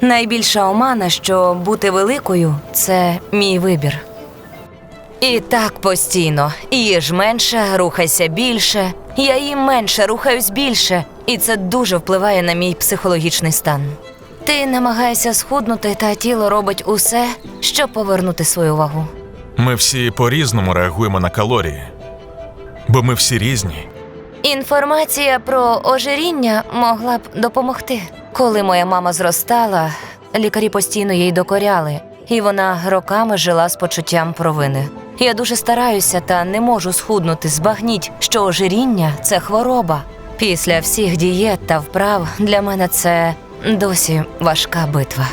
Найбільша омана, що бути великою це мій вибір. І так постійно. Їж менше, рухайся більше. Я їм менше, рухаюсь більше, і це дуже впливає на мій психологічний стан. Ти намагаєшся схуднути, та тіло робить усе, щоб повернути свою вагу. Ми всі по-різному реагуємо на калорії, бо ми всі різні. Інформація про ожиріння могла б допомогти. Коли моя мама зростала, лікарі постійно їй докоряли, і вона роками жила з почуттям провини. Я дуже стараюся та не можу схуднути. Збагніть, що ожиріння це хвороба. Після всіх дієт та вправ для мене це досі важка битва.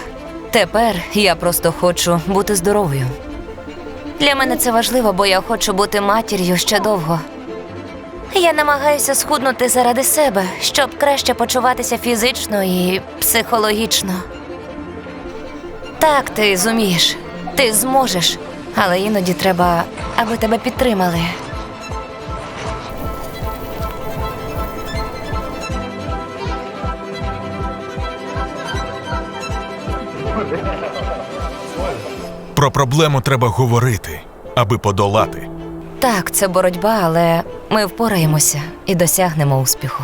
Тепер я просто хочу бути здоровою. Для мене це важливо, бо я хочу бути матір'ю ще довго. Я намагаюся схуднути заради себе, щоб краще почуватися фізично і психологічно. Так, ти зумієш, ти зможеш, але іноді треба, аби тебе підтримали. Про проблему треба говорити, аби подолати. Так, це боротьба, але ми впораємося і досягнемо успіху.